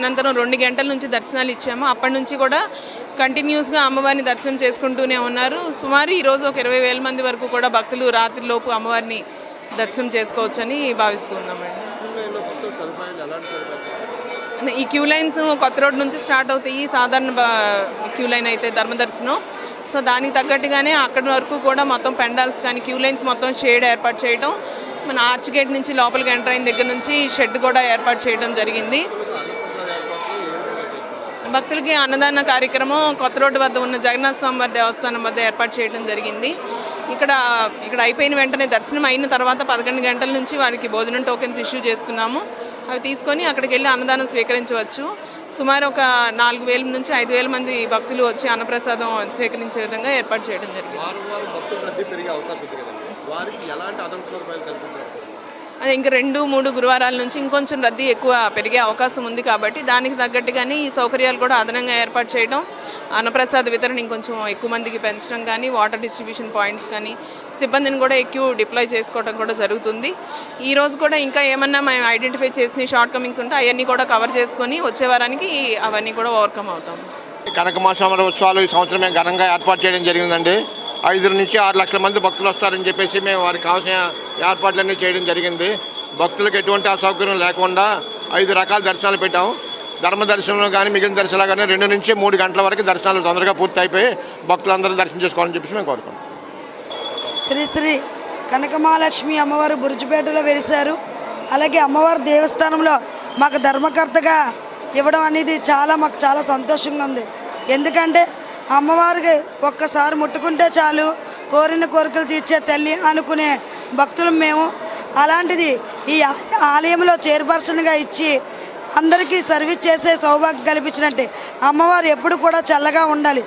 అనంతరం రెండు గంటల నుంచి దర్శనాలు ఇచ్చాము. అప్పటి నుంచి కూడా కంటిన్యూస్గా అమ్మవారిని దర్శనం చేసుకుంటూనే ఉన్నారు. సుమారు ఈరోజు ఒక ఇరవై వేల మంది వరకు కూడా భక్తులు రాత్రిలోపు అమ్మవారిని దర్శనం చేసుకోవచ్చని భావిస్తూ ఈ క్యూ లైన్స్ కొత్త రోడ్ నుంచి స్టార్ట్ అవుతాయి. సాధారణ క్యూ లైన్ అయితే ధర్మదర్శనం సో దానికి తగ్గట్టుగానే అక్కడి వరకు కూడా మొత్తం పెండాల్స్ కానీ క్యూ లైన్స్ మొత్తం షేడ్ ఏర్పాటు చేయడం మన ఆర్చ్ గేట్ నుంచి లోపలికి ఎంటర్ అయిన దగ్గర నుంచి షెడ్ కూడా ఏర్పాటు చేయడం జరిగింది. భక్తులకి అన్నదాన కార్యక్రమం కొత్త రోడ్డు వద్ద ఉన్న జగన్నాథ స్వామి వారి దేవస్థానం వద్ద ఏర్పాటు చేయడం జరిగింది. ఇక్కడ ఇక్కడ అయిపోయిన వెంటనే దర్శనం అయిన తర్వాత పదకొండు గంటల నుంచి వారికి భోజనం టోకెన్స్ ఇష్యూ చేస్తున్నాము. అవి తీసుకొని అక్కడికి వెళ్ళి అన్నదానం స్వీకరించవచ్చు. సుమారు ఒక నాలుగు వేల నుంచి ఐదు వేల మంది భక్తులు వచ్చి అన్నప్రసాదం స్వీకరించే విధంగా ఏర్పాటు చేయడం జరిగింది. అది ఇంక రెండు మూడు గురువారాల నుంచి ఇంకొంచెం రద్దీ ఎక్కువ పెరిగే అవకాశం ఉంది కాబట్టి దానికి తగ్గట్టుగానే ఈ సౌకర్యాలు కూడా అదనంగా ఏర్పాటు చేయడం అన్నప్రసాద వితరణ ఇంకొంచెం ఎక్కువ మందికి పెంచడం కానీ వాటర్ డిస్ట్రిబ్యూషన్ పాయింట్స్ కానీ సిబ్బందిని కూడా ఎక్కువ డిప్లాయ్ చేసుకోవడం కూడా జరుగుతుంది. ఈ రోజు కూడా ఇంకా ఏమన్నా మేము ఐడెంటిఫై చేసిన షార్ట్ కమింగ్స్ ఉంటే అవన్నీ కూడా కవర్ చేసుకొని వచ్చే వారానికి అవన్నీ కూడా ఓవర్కమ్ అవుతాం. కనకమాసమర ఉత్సవాలు ఈ సంవత్సరం మేము ఘనంగా ఏర్పాటు చేయడం జరిగిందండి. ఐదు నుంచి ఆరు లక్షల మంది భక్తులు వస్తారని చెప్పేసి మేము వారికి కావాల్సిన ఏర్పాట్లన్నీ చేయడం జరిగింది. భక్తులకు ఎటువంటి అసౌకర్యం లేకుండా ఐదు రకాల దర్శనాలు పెట్టాం. ధర్మ దర్శనంలో కానీ మిగిలిన దర్శనాలు కానీ రెండు నుంచి మూడు గంటల వరకు దర్శనాలు తొందరగా పూర్తి అయిపోయి భక్తులందరూ దర్శనం చేసుకోవాలని చెప్పేసి మేము కోరుకుంటాం శ్రీ శ్రీ కనకమహాలక్ష్మి అమ్మవారు బురుజుపేటలో వెలిశారు. అలాగే అమ్మవారి దేవస్థానంలో మాకు ధర్మకర్తగా ఇవ్వడం అనేది చాలా మాకు చాలా సంతోషంగా ఉంది. ఎందుకంటే అమ్మవారికి ఒక్కసారి ముట్టుకుంటే చాలు. కోరిన కోరికలు తీర్చే తల్లి అనుకునే భక్తులు మేము. అలాంటిది ఈ ఆలయంలో చైర్పర్సన్గా ఇచ్చి అందరికీ సర్వీస్ చేసే సౌభాగ్యం కల్పించినట్టే. అమ్మవారు ఎప్పుడు కూడా చల్లగా ఉండాలి.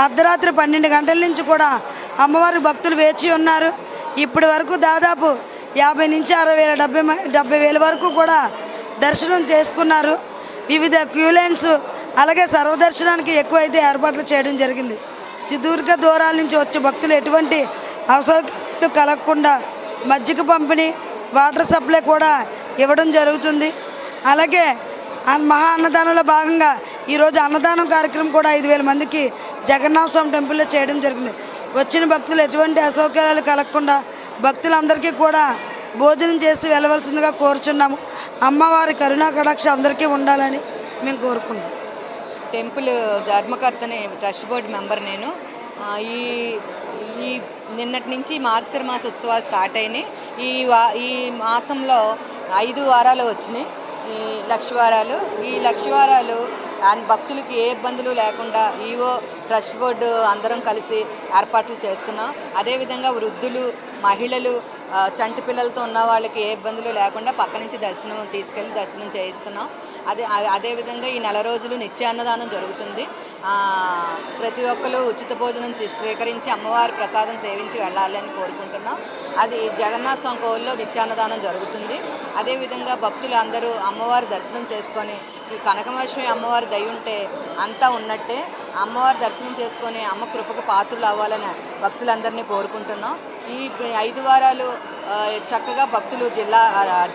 అర్ధరాత్రి పన్నెండు గంటల నుంచి కూడా అమ్మవారి భక్తులు వేచి ఉన్నారు. ఇప్పటి వరకు దాదాపు యాభై నుంచి అరవై వేల డెబ్బై డెబ్బై వేల వరకు కూడా దర్శనం చేసుకున్నారు. వివిధ క్యూలైన్స్ అలాగే సర్వదర్శనానికి ఎక్కువైతే ఏర్పాట్లు చేయడం జరిగింది. సుదీర్ఘ దూరాల నుంచి వచ్చే భక్తులు ఎటువంటి అసౌకర్యాలు కలగకుండా మజ్జిగ పంపిణీ వాటర్ సప్లై కూడా ఇవ్వడం జరుగుతుంది. అలాగే మహా అన్నదానంలో భాగంగా ఈరోజు అన్నదానం కార్యక్రమం కూడా ఐదు వేల మందికి జగన్నాథ స్వామి టెంపుల్లో చేయడం జరిగింది. వచ్చిన భక్తులు ఎటువంటి అసౌకర్యాలు కలగకుండా భక్తులందరికీ కూడా భోజనం చేసి వెళ్ళవలసిందిగా కోరుచున్నాము. అమ్మవారి కరుణా కటాక్ష అందరికీ ఉండాలని మేము కోరుకుంటున్నాం. టెంపుల్ ధర్మకర్తని ట్రస్ట్ బోర్డు మెంబర్ నేను. ఈ ఈ నిన్నటి నుంచి మార్గశిర మాస ఉత్సవాలు స్టార్ట్ అయినాయి. ఈ వా ఈ మాసంలో ఐదు వారాలు వచ్చినాయి. ఈ లక్షవారాలు ఈ లక్షవారాలు ఆయన భక్తులకి ఏ ఇబ్బందులు లేకుండా ఈవో ట్రస్ట్ బోర్డు అందరం కలిసి ఏర్పాట్లు చేస్తున్నాం. అదేవిధంగా వృద్ధులు మహిళలు చంటి పిల్లలతో ఉన్న వాళ్ళకి ఏ ఇబ్బందులు లేకుండా పక్క నుంచి దర్శనం తీసుకెళ్ళి దర్శనం చేయిస్తున్నాం. అదే అదేవిధంగా ఈ నెల రోజులు నిత్యాన్నదానం జరుగుతుంది. ప్రతి ఒక్కరు ఉచిత భోజనం స్వీకరించి అమ్మవారి ప్రసాదం సేవించి వెళ్ళాలి అని కోరుకుంటున్నాం. అది జగన్నాథ స్వామి నిత్యాన్నదానం జరుగుతుంది. అదేవిధంగా భక్తులు అందరూ అమ్మవారి దర్శనం చేసుకొని కనకమహేశ్వరి అమ్మవారి దయ ఉంటే అంతా ఉన్నట్టే. అమ్మవారి దర్శనం చేసుకొని అమ్మ కృపకు పాత్రలు అవ్వాలని భక్తులందరినీ కోరుకుంటున్నాం. ఈ ఐదు వారాలు చక్కగా భక్తులు జిల్లా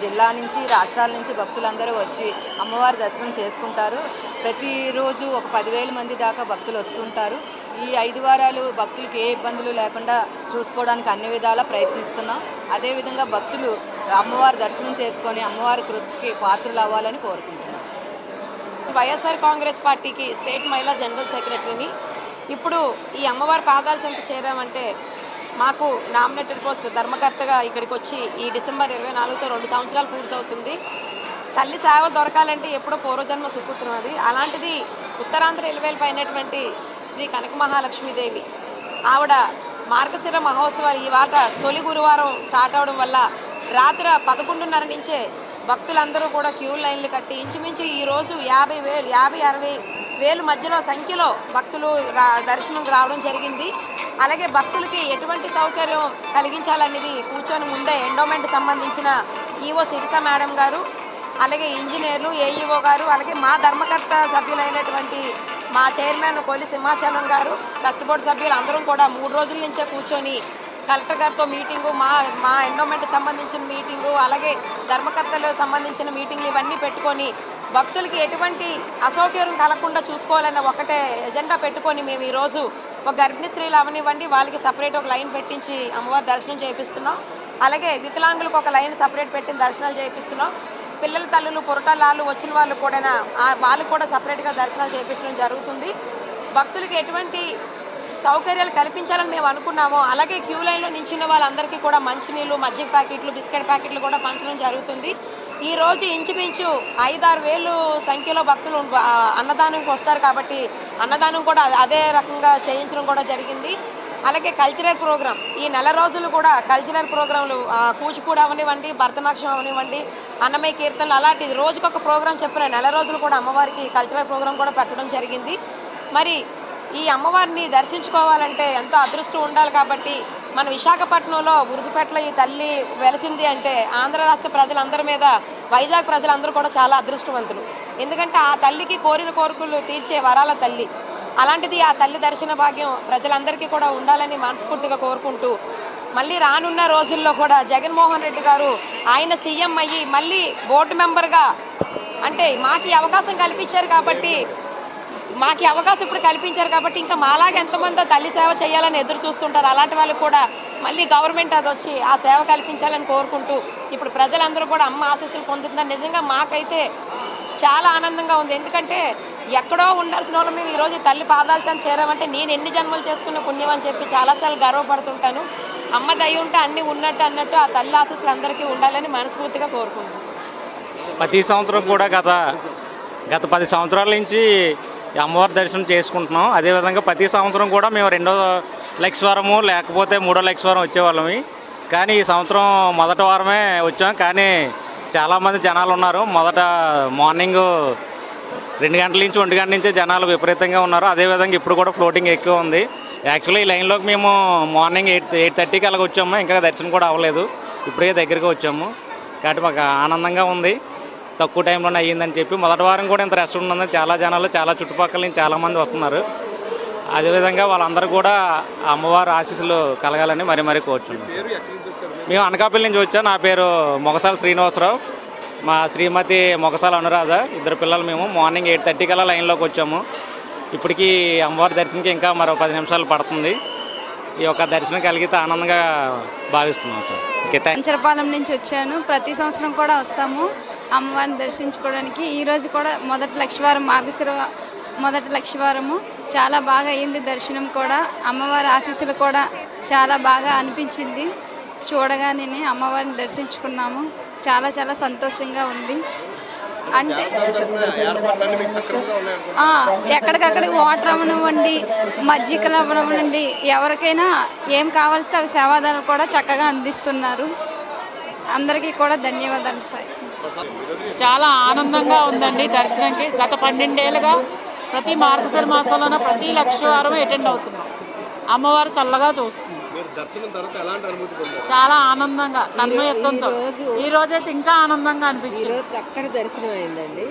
జిల్లా నుంచి రాష్ట్రాల నుంచి భక్తులందరూ వచ్చి అమ్మవారి దర్శనం చేసుకుంటారు. ప్రతిరోజు ఒక పదివేల మంది దాకా భక్తులు వస్తుంటారు. ఈ ఐదు వారాలు భక్తులకి ఏ ఇబ్బందులు లేకుండా చూసుకోవడానికి అన్ని విధాలా ప్రయత్నిస్తున్నాం. అదేవిధంగా భక్తులు అమ్మవారి దర్శనం చేసుకొని అమ్మవారి కృతికి పాత్రలు అవ్వాలని కోరుకుంటున్నాం. వైఎస్ఆర్ కాంగ్రెస్ పార్టీకి స్టేట్ మహిళా జనరల్ సెక్రటరీని ఇప్పుడు ఈ అమ్మవారి పాదాల చెంత చేరామంటే మాకు నామినేటెడ్ పోస్ట్ ధర్మకర్తగా ఇక్కడికి వచ్చి ఈ డిసెంబర్ ఇరవై నాలుగుతో రెండు సంవత్సరాలు పూర్తవుతుంది. తల్లి సేవ దొరకాలంటే ఎప్పుడో పూర్వజన్మ సుపుత్రం అది. అలాంటిది ఉత్తరాంధ్ర ఇలవేలు పైనటువంటి శ్రీ కనక మహాలక్ష్మీదేవి ఆవిడ మార్గశిర మహోత్సవాలు ఈ వాట తొలి గురువారం స్టార్ట్ అవడం వల్ల రాత్రి పదకొండున్నర నుంచే భక్తులందరూ కూడా క్యూ లైన్లు కట్టి ఇంచుమించు ఈ రోజు యాభై వేలు యాభై అరవై వేలు మధ్యలో సంఖ్యలో భక్తులు రా దర్శనంకి రావడం జరిగింది. అలాగే భక్తులకి ఎటువంటి సౌకర్యం కలిగించాలనేది కూర్చొని ముందే ఎండోమెంట్ సంబంధించిన ఈవో సిరిత మేడం గారు అలాగే ఇంజనీర్లు ఏఈఓ గారు అలాగే మా ధర్మకర్త సభ్యులైనటువంటి మా చైర్మన్ కొలి సింహాచలం గారు ట్రస్ట్ బోర్డు సభ్యులు అందరం కూడా మూడు రోజుల నుంచే కూర్చొని కలెక్టర్ గారితో మీటింగు మా మా ఎండోమెంట్ సంబంధించిన మీటింగు అలాగే ధర్మకర్తలు సంబంధించిన మీటింగ్లు ఇవన్నీ పెట్టుకొని భక్తులకి ఎటువంటి అసౌకర్యం కలగకుండా చూసుకోవాలన్న ఒకటే ఎజెండా పెట్టుకొని మేము ఈరోజు ఒక గర్భిణీ స్త్రీలు అవనివ్వండి వాళ్ళకి సపరేట్ ఒక లైన్ పెట్టించి అమ్మవారి దర్శనం చేపిస్తున్నాం. అలాగే వికలాంగులకు ఒక లైన్ సపరేట్ పెట్టిన దర్శనాలు చేపిస్తున్నాం. పిల్లల తల్లులు పొరటాలు వచ్చిన వాళ్ళు కూడా వాళ్ళకు కూడా సపరేట్గా దర్శనాలు చేయించడం జరుగుతుంది. భక్తులకి ఎటువంటి సౌకర్యాలు కల్పించాలని మేము అనుకున్నాము. అలాగే క్యూ లైన్లో నించున్న వాళ్ళందరికీ కూడా మంచినీళ్ళు మజ్జిగ ప్యాకెట్లు బిస్కెట్ ప్యాకెట్లు కూడా పంచడం జరుగుతుంది. ఈ రోజు ఇంచుమించు ఐదారు వేలు సంఖ్యలో భక్తులు అన్నదానంకి వస్తారు కాబట్టి అన్నదానం కూడా అదే- రకంగా చేయించడం కూడా జరిగింది. అలాగే కల్చరల్ ప్రోగ్రాం ఈ నెల రోజులు కూడా కల్చరల్ ప్రోగ్రాంలు కూచిపూడి అవనివ్వండి భరతనాట్యం అవనివ్వండి అన్నమయ్య కీర్తనలు అలాంటిది రోజుకొక ప్రోగ్రాం చెప్పిన నెల రోజులు కూడా అమ్మవారికి కల్చరల్ ప్రోగ్రాం కూడా పెట్టడం జరిగింది. మరి ఈ అమ్మవారిని దర్శించుకోవాలంటే ఎంతో అదృష్టం ఉండాలి కాబట్టి మన విశాఖపట్నంలో గురుజుపేటలో ఈ తల్లి వెలిసింది అంటే ఆంధ్ర రాష్ట్ర ప్రజలందరి మీద వైజాగ్ ప్రజలందరూ కూడా చాలా అదృష్టవంతులు. ఎందుకంటే ఆ తల్లికి కోరిన కోరికలు తీర్చే వరాల తల్లి. అలాంటిది ఆ తల్లి దర్శన భాగ్యం ప్రజలందరికీ కూడా ఉండాలని మనస్ఫూర్తిగా కోరుకుంటూ మళ్ళీ రానున్న రోజుల్లో కూడా జగన్మోహన్ రెడ్డి గారు ఆయన సీఎం అయ్యి మళ్ళీ బోర్డు మెంబర్గా అంటే మాకు అవకాశం కల్పించారు కాబట్టి మాకు అవకాశం ఇప్పుడు కల్పించారు కాబట్టి ఇంకా మాలాగా ఎంతమందో తల్లి సేవ చేయాలని ఎదురు చూస్తుంటారు. అలాంటి వాళ్ళు కూడా మళ్ళీ గవర్నమెంట్ అది వచ్చి ఆ సేవ కల్పించాలని కోరుకుంటూ ఇప్పుడు ప్రజలందరూ కూడా అమ్మ ఆశీస్సులు పొందుతున్నారు. నిజంగా మాకైతే చాలా ఆనందంగా ఉంది. ఎందుకంటే ఎక్కడో ఉండాల్సిన వాళ్ళు మేము ఈరోజు తల్లి పాదాలు చెంత చేరామంటే నేను ఎన్ని జన్మలు చేసుకున్న పుణ్యం అని చెప్పి చాలాసార్లు గర్వపడుతుంటాను. అమ్మ దయ ఉంటే అన్నీ ఉన్నట్టు అన్నట్టు ఆ తల్లి ఆశీస్సులు అందరికీ ఉండాలని మనస్ఫూర్తిగా కోరుకుంటున్నాను. ప్రతి సంవత్సరం కూడా గత గత పది సంవత్సరాల నుంచి అమ్మవారి దర్శనం చేసుకుంటున్నాం. అదేవిధంగా ప్రతి సంవత్సరం కూడా మేము రెండో లక్షవారము లేకపోతే మూడో లక్షవారం వచ్చేవాళ్ళమి కానీ ఈ సంవత్సరం మొదటి వారమే వచ్చాం. కానీ చాలామంది జనాలు ఉన్నారు. మొదట మార్నింగ్ రెండు గంటల నుంచి ఒంటి గంటల నుంచి జనాలు విపరీతంగా ఉన్నారు. అదేవిధంగా ఇప్పుడు కూడా ఫ్లోటింగ్ ఎక్కువ ఉంది. యాక్చువల్లీ ఈ లైన్లోకి మేము మార్నింగ్ ఎయిట్ ఎయిట్ థర్టీకి అలాగ వచ్చాము. ఇంకా దర్శనం కూడా అవ్వలేదు. ఇప్పుడే దగ్గరికి వచ్చాము. కాబట్టి మాకు ఆనందంగా ఉంది. తక్కువ టైంలోనే అయ్యిందని చెప్పి మొదటి వారం కూడా ఇంత రెస్ట్ ఉన్నదని చాలా జనాలు చాలా చుట్టుపక్కల నుంచి చాలామంది వస్తున్నారు. అదేవిధంగా వాళ్ళందరూ కూడా అమ్మవారు ఆశీస్సులు కలగాలని మరీ మరీ కోరుచున్నాం. మేము అనకాపల్లి నుంచి వచ్చాం. నా పేరు మొగసాల శ్రీనివాసరావు. మా శ్రీమతి మొగసాల అనురాధ. ఇద్దరు పిల్లలు మేము. మార్నింగ్ ఎయిట్ థర్టీ కల్లా లైన్లోకి వచ్చాము. ఇప్పటికీ అమ్మవారి దర్శనంకి ఇంకా మరో పది నిమిషాలు పడుతుంది. ఈ యొక్క దర్శనం కలిగితే ఆనందంగా భావిస్తున్నాం సార్. ఓకే కంచరపాలెం నుంచి వచ్చాను. ప్రతి సంవత్సరం కూడా వస్తాము. అమ్మవారిని దర్శించుకోవడానికి ఈరోజు కూడా మొదటి లక్షవారం మార్గశిర మొదటి లక్షవారము. చాలా బాగా అయింది దర్శనం కూడా. అమ్మవారి ఆశీస్సులు కూడా చాలా బాగా అనిపించింది. చూడగానే అమ్మవారిని దర్శించుకున్నాము. చాలా చాలా సంతోషంగా ఉంది. అంటే ఎక్కడికక్కడికి వాటర్ అవ్వనివ్వండి మజ్జిగలు అవ్వనివ్వండి ఎవరికైనా ఏం కావాల్సితే అవి సేవాదాలు కూడా చక్కగా అందిస్తున్నారు. అందరికీ కూడా ధన్యవాదాలు సార్ చాలా ఆనందంగా ఉందండి దర్శనంకి. గత పన్నెండేళ్ళుగా ప్రతి మార్గశిర మాసంలోన ప్రతి లక్షవారం అటెండ్ అవుతున్నాం. అమ్మవారు చల్లగా చూస్తుంది. మీరు దర్శనం తర్వాత ఎలాంటి అనుభూతి పొందారు? చాలా ఆనందంగా తన్మయత్వంతో. ఈ రోజైతే ఇంకా ఆనందంగా అనిపించింది. చక్కటి దర్శనం అయిందండి.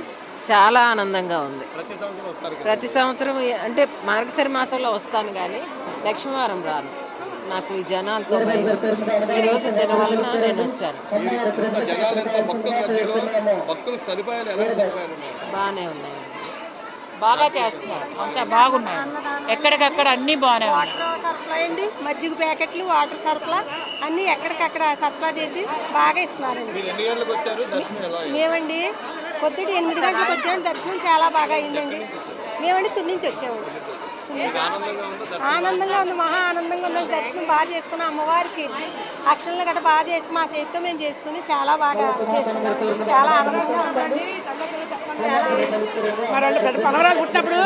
చాలా ఆనందంగా ఉంది. ప్రతి సంవత్సరం వస్తారు కదా. ప్రతి సంవత్సరం ఈ- అంటే మార్గశిర మాసంలో వస్తాను కానీ లక్ష్మీవారం రాను. నాకు ఈ జనాలతో భయం. ఈరోజు జన వలన నేను వచ్చాను బాగానే ఉన్నాయి. బాగా చేస్తున్నారు. అంతా బాగున్నాయి. ఎక్కడికక్కడ అన్నీ బాగానే ఉన్నాయి. సరఫరా అండి. మజ్జిగ ప్యాకెట్లు వాటర్ సరఫరా అన్నీ ఎక్కడికక్కడ సరఫరా చేసి బాగా ఇస్తున్నారండి. మీరు ఎన్ని గంటలకు వచ్చారు? దర్శనం ఎలా అయింది? మేమండి పొద్దుట ఎనిమిది గంటలకు వచ్చాము దర్శనం చాలా బాగా అయిందండి. మేమండి తుని నుంచి వచ్చామండి ఆనందంగా ఉంది మహా ఆనందంగా ఉంది. దర్శనం బాగా చేసుకుని అమ్మవారికి. అక్షరాలు గట్రా బాగా చేసి మా చేతితో మేము చేసుకుని చాలా బాగా చేసుకున్నాం. చాలా ఆనందంగా ఉందండి చాలా మరి వాళ్ళు పెద్ద పనవరాలు పుట్టినప్పుడు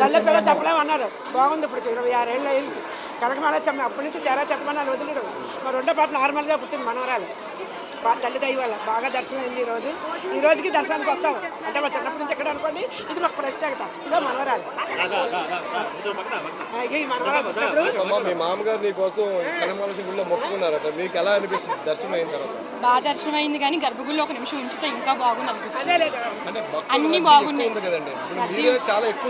తల్లి పిల్ల చెప్పలేము అన్నారు. బాగుంది ఇప్పుడు ఇరవై ఆరేళ్ళు అయింది. కనకమాల చెప్పిన అప్పటి నుంచి చాలా చెప్పమన్నారు వదిలేడు. మరి రెండో పాప నార్మల్గా పుట్టింది మనవరాలు. బా తల్లి దయ వల్ల బాగా దర్శనం అయింది ఈ రోజు ఈ రోజుకి దర్శనానికి వస్తాం అంటే మా చిన్నప్పటి నుంచి ఎక్కడ అనుకోండి ఇది మాకు ప్రత్యేకత ఇదో మనవరాలు ఆ, ఈ మనవరాలు మీ మామగారు నీ కోసం కనమాలసి గుళ్ళో మొక్కుకున్నారట మీకు ఎలా అనిపిస్తుంది దర్శనం అయిన తర్వాత బాగా దర్శనం అయింది కానీ గర్భగుడిలో ఒక నిమిషం ఉంచితే ఇంకా బాగుంది భక్తులు అన్ని బాగున్నాయి.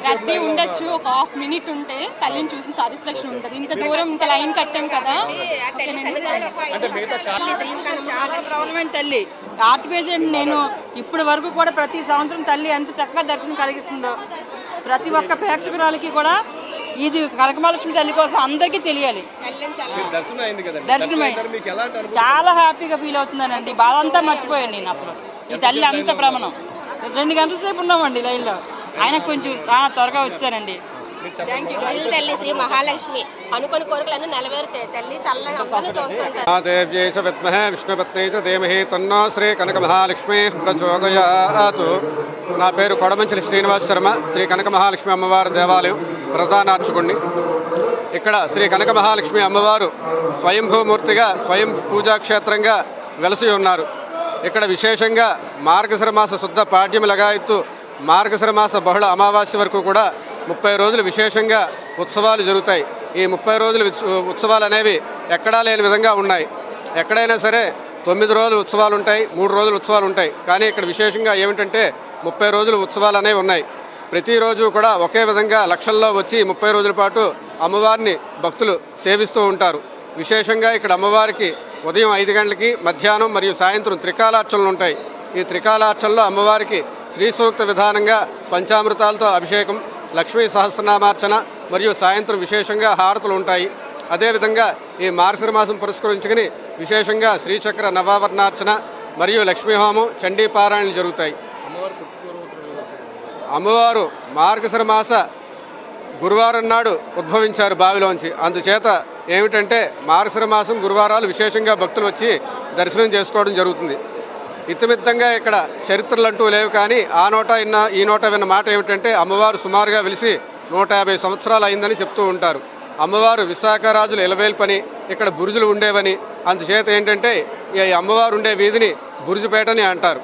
రద్దీ ఉండొచ్చు ఒక హాఫ్ మినిట్ ఉంటే తల్లిని చూసిన సాటిస్ఫాక్షన్ ఉంటుంది ఇంత దూరం ఇంత లైన్ కట్టాం కదా అంటే మిగతా చాలా గవర్నమెంట్ తల్లి. ఆర్ట్ పేషెంట్ నేను ఇప్పటి వరకు కూడా ప్రతి సంవత్సరం తల్లి ఎంత చక్కగా దర్శనం కలిగిస్తుందో ప్రతి ఒక్క ప్రేక్షకురాలకి కూడా ఇది కనకమహాలక్ష్మి తల్లి కోసం అందరికీ తెలియాలి. చాలా హ్యాపీగా ఫీల్ అవుతున్నానండి. బాధ అంతా మర్చిపోయాను నేను అసలు. ఈ తల్లి అంత భ్రమణం. రెండు గంటల సేపు ఉన్నామండి లైన్లో. ఆయన కొంచెం త్వరగా వచ్చారండి తల్లి తల్లి శ్రీ మహాలక్ష్మి. అనుకుని కోరికలన్నీ నెలవేరుతాయి తల్లి చల్లగా అందరినీ చూస్తుంటారు. దేవ్యై చ విద్మహే విష్ణుపత్నై చ ధీమహి తన్నో శ్రీ కనక మహాలక్ష్మి ప్రచోదయాతు. నా పేరు కొడమంచిలి శ్రీనివాస్ శర్మ శ్రీ కనక మహాలక్ష్మి అమ్మవారి దేవాలయం ప్రధానార్చకుడిని ఇక్కడ శ్రీ కనక మహాలక్ష్మి అమ్మవారు స్వయంభూమూర్తిగా స్వయం పూజాక్షేత్రంగా వెలసి ఉన్నారు. ఇక్కడ విశేషంగా మార్గశిర మాస శుద్ధ పాడ్యం లగాయత్తు మార్గశిర మాస బహుళ అమావాస్య వరకు కూడా ముప్పై రోజులు విశేషంగా ఉత్సవాలు జరుగుతాయి. ఈ ముప్పై రోజులు ఉత్సవాలు అనేవి ఎక్కడా లేని విధంగా ఉన్నాయి. ఎక్కడైనా సరే తొమ్మిది రోజులు ఉత్సవాలు ఉంటాయి మూడు రోజులు ఉత్సవాలు ఉంటాయి. కానీ ఇక్కడ విశేషంగా ఏమిటంటే ముప్పై రోజులు ఉత్సవాలు అనేవి ఉన్నాయి. ప్రతిరోజు కూడా ఒకే విధంగా లక్షల్లో వచ్చి ముప్పై రోజుల పాటు అమ్మవారిని భక్తులు సేవిస్తూ ఉంటారు. విశేషంగా ఇక్కడ అమ్మవారికి ఉదయం ఐదు గంటలకి మధ్యాహ్నం మరియు సాయంత్రం త్రికాలార్చనలు ఉంటాయి. ఈ త్రికాలార్చనలో అమ్మవారికి శ్రీ సూక్త విధానంగా పంచామృతాలతో అభిషేకం లక్ష్మీ సహస్రనామార్చన మరియు సాయంత్రం విశేషంగా హారతులు ఉంటాయి. అదేవిధంగా ఈ మార్గశిర మాసం పురస్కరించుకుని విశేషంగా శ్రీచక్ర నవావర్ణార్చన మరియు లక్ష్మీ హోమం చండీ పారాయణలు జరుగుతాయి. అమ్మవారు మార్గశిర మాస గురువారం నాడు ఉద్భవించారు బావిలోంచి. అందుచేత ఏమిటంటే మార్గశిర మాసం గురువారాలు విశేషంగా భక్తులు వచ్చి దర్శనం చేసుకోవడం జరుగుతుంది. ఇతిమిత్తంగా ఇక్కడ చరిత్రలు అంటూ లేవు కానీ ఆ నోట ఇన్న ఈ నోట విన్న మాట ఏమిటంటే అమ్మవారు సుమారుగా వెలిసి నూట యాభై సంవత్సరాలు అయిందని చెప్తూ ఉంటారు. అమ్మవారు విశాఖ రాజులు ఇలవేల్ పని ఇక్కడ బురుజులు ఉండేవని అందుచేత ఏంటంటే ఈ అమ్మవారు ఉండే వీధిని బురుజుపేటని అంటారు.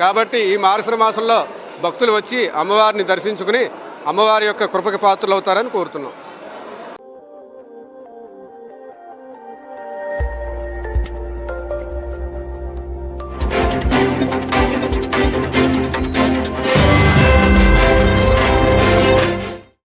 కాబట్టి ఈ మార్గశిర మాసంలో భక్తులు వచ్చి అమ్మవారిని దర్శించుకుని అమ్మవారి యొక్క కృపకి పాత్రలు అవుతారని కోరుతున్నాం.